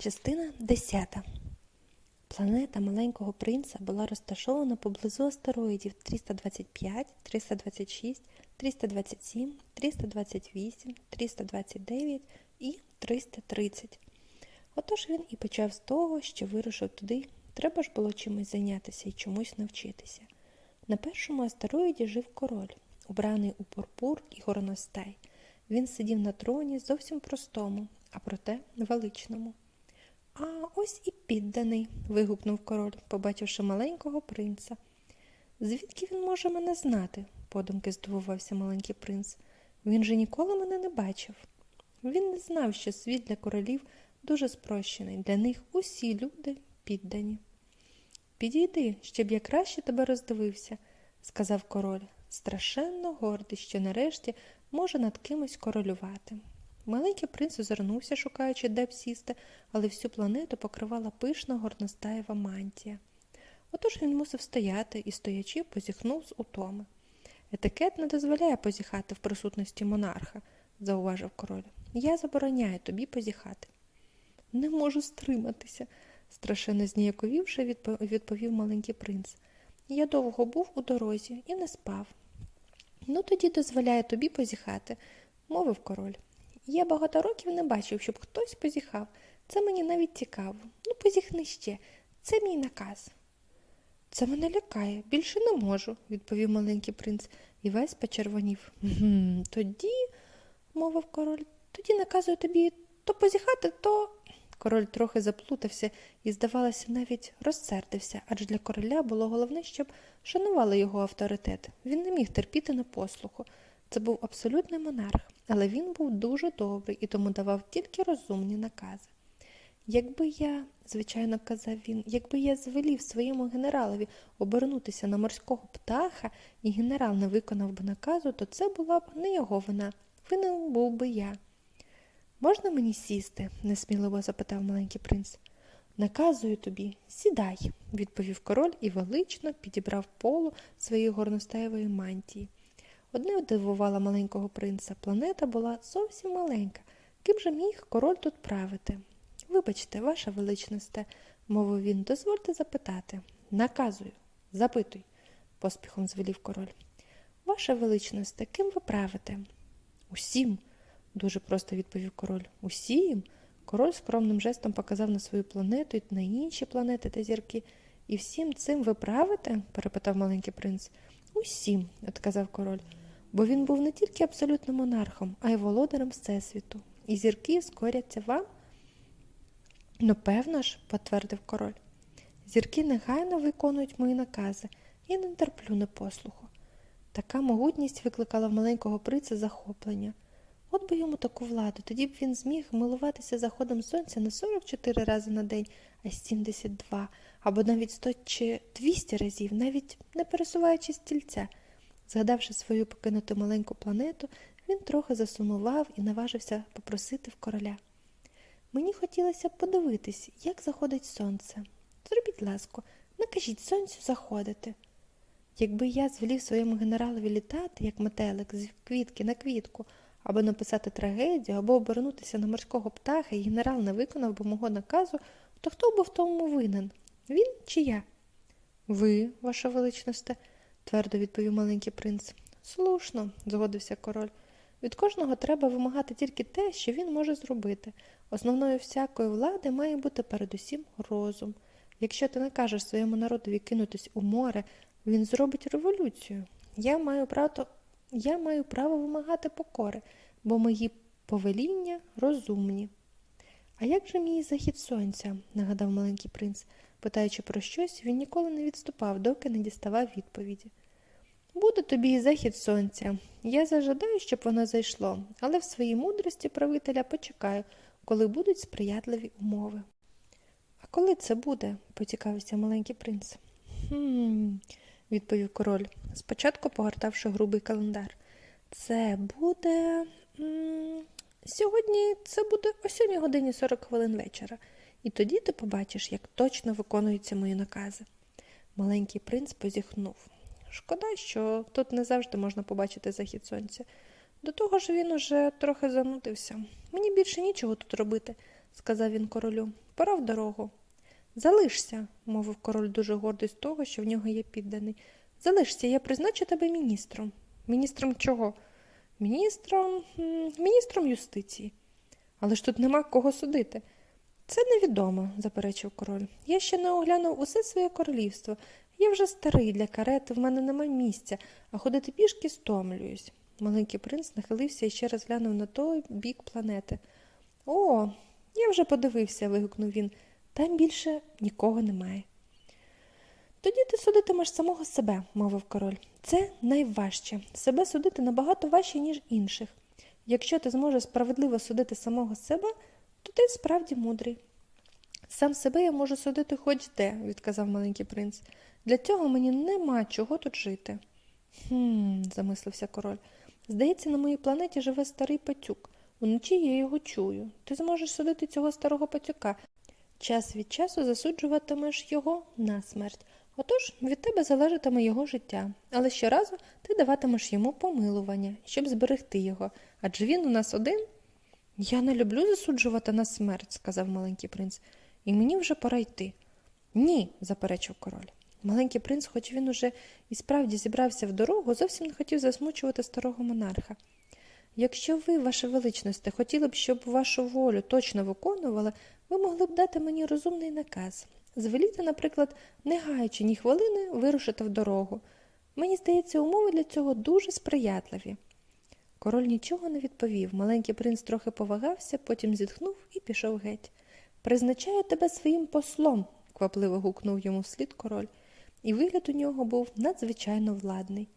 Частина 10. Планета маленького принца була розташована поблизу астероїдів 325, 326, 327, 328, 329 і 330. Отож він і почав з того, що вирушив туди. Треба ж було чимось зайнятися і чомусь навчитися. На першому астероїді жив король, убраний у пурпур і горностай. Він сидів на троні зовсім простому, а проте величному. А ось і підданий. вигукнув король, побачивши маленького принца. Звідки він може мене знати? подумки здивувався маленький принц. Він же ніколи мене не бачив. Він не знав, що світ для королів дуже спрощений. Для них усі люди піддані. Підійди, щоб я краще тебе роздивився, сказав король, страшенно гордий, що нарешті може над кимось королювати. Маленький принц озирнувся, шукаючи, де б сісти, але всю планету покривала пишна горностаєва мантія. Отож він мусив стояти і, стоячи, позіхнув з утоми. Етикет не дозволяє позіхати в присутності монарха, зауважив король. Я забороняю тобі позіхати. Не можу стриматися, страшенно зніяковівши, відповів маленький принц. Я довго був у дорозі і не спав. Ну, тоді дозволяю тобі позіхати, мовив король. Я багато років не бачив, щоб хтось позіхав. Це мені навіть цікаво. Ну, позіхни ще. Це мій наказ. Це мене лякає, більше не можу, відповів маленький принц і весь почервонів. «Гм, Тоді, мовив король, тоді наказую тобі то позіхати, то. Король трохи заплутався і, здавалося, навіть розсердився, адже для короля було головне, щоб шанували його авторитет. Він не міг терпіти непослуху. Це був абсолютний монарх, але він був дуже добрий і тому давав тільки розумні накази. Якби я, звичайно, казав він, якби я звелів своєму генералові обернутися на морського птаха, і генерал не виконав би наказу, то це була б не його вина. Винен був би я. Можна мені сісти? несміливо запитав маленький принц. Наказую тобі, сідай, відповів король і велично підібрав полу своєї горностаєвої мантії. Одне дивувало маленького принца. Планета була зовсім маленька. Ким же міг король тут правити? Вибачте, ваша величносте, мовив він, дозвольте запитати. Наказую, запитуй, поспіхом звелів король. Ваша величносте, ким ви правите? Усім, дуже просто відповів король. Усім. Король скромним жестом показав на свою планету і на інші планети та зірки. І всім цим ви правите? перепитав маленький принц. Усім, відказав король, бо він був не тільки абсолютним монархом, а й володарем Всесвіту. І зірки скоряться вам? Ну, певно ж, підтвердив король. Зірки негайно виконують мої накази. Я не терплю непослуху. Така могутність викликала в маленького принца захоплення. От би йому таку владу, тоді б він зміг милуватися заходом сонця не 44 рази на день, а 72, або навіть 100 чи 200 разів, навіть не пересуваючи стільця. Згадавши свою покинуту маленьку планету, він трохи засумував і наважився попросити в короля. Мені хотілося б подивитись, як заходить сонце. Зробіть ласку, накажіть сонцю заходити. Якби я звелів своєму генералові літати, як метелик, з квітки на квітку, або написати трагедію, або обернутися на морського птаха, і генерал не виконав би мого наказу, то хто був тому винен? Він чи я? Ви, ваша величносте, твердо відповів маленький принц. Слушно, згодився король. Від кожного треба вимагати тільки те, що він може зробити. Основною всякої влади має бути передусім розум. Якщо ти не кажеш своєму народові кинутись у море, він зробить революцію. Я маю право, я маю право вимагати покори, бо мої повеління розумні. А як же мій захід сонця? нагадав маленький принц. Питаючи про щось, він ніколи не відступав, доки не діставав відповіді. Буде тобі і захід сонця. Я зажадаю, щоб воно зайшло, але в своїй мудрості правителя почекаю, коли будуть сприятливі умови. А коли це буде? поцікавився маленький принц. Хм, відповів король, спочатку погортавши грубий календар. Це буде. Сьогодні це буде о 7 годині 40 хвилин вечора, і тоді ти побачиш, як точно виконуються мої накази. Маленький принц позіхнув. Шкода, що тут не завжди можна побачити захід сонця. До того ж він уже трохи занудився. Мені більше нічого тут робити. сказав він королю. Пора в дорогу. Залишся, мовив король дуже гордий з того, що в нього є підданий. Залишся, я призначу тебе міністром. Міністром чого? Міністром. міністром юстиції. Але ж тут нема кого судити. Це невідомо, заперечив король. Я ще не оглянув усе своє королівство. Я вже старий для карети, в мене нема місця, а ходити пішки стомлююсь. Маленький принц нахилився і ще раз глянув на той бік планети. О, я вже подивився, вигукнув він. Там більше нікого немає. Тоді ти судитимеш самого себе, мовив король. Це найважче. Себе судити набагато важче, ніж інших. Якщо ти зможеш справедливо судити самого себе, то ти справді мудрий. Сам себе я можу судити хоч де, відказав маленький принц. Для цього мені нема чого тут жити. Хм, замислився король. Здається, на моїй планеті живе старий пацюк. Уночі я його чую. Ти зможеш судити цього старого пацюка. Час від часу засуджуватимеш його на смерть. Отож від тебе залежатиме його життя, але щоразу ти даватимеш йому помилування, щоб зберегти його. Адже він у нас один. Я не люблю засуджувати на смерть, сказав маленький принц, і мені вже пора йти. Ні, заперечив король. Маленький принц, хоч він уже і справді зібрався в дорогу, зовсім не хотів засмучувати старого монарха. Якщо ви, ваше величносте, хотіли б, щоб вашу волю точно виконували, ви могли б дати мені розумний наказ. Звеліти, наприклад, не гаючи ні хвилини, вирушити в дорогу. Мені здається, умови для цього дуже сприятливі. Король нічого не відповів. Маленький принц трохи повагався, потім зітхнув і пішов геть. Призначаю тебе своїм послом, квапливо гукнув йому вслід король, і вигляд у нього був надзвичайно владний.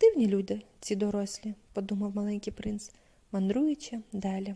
Дивні люди, ці дорослі, подумав маленький принц, мандруючи далі.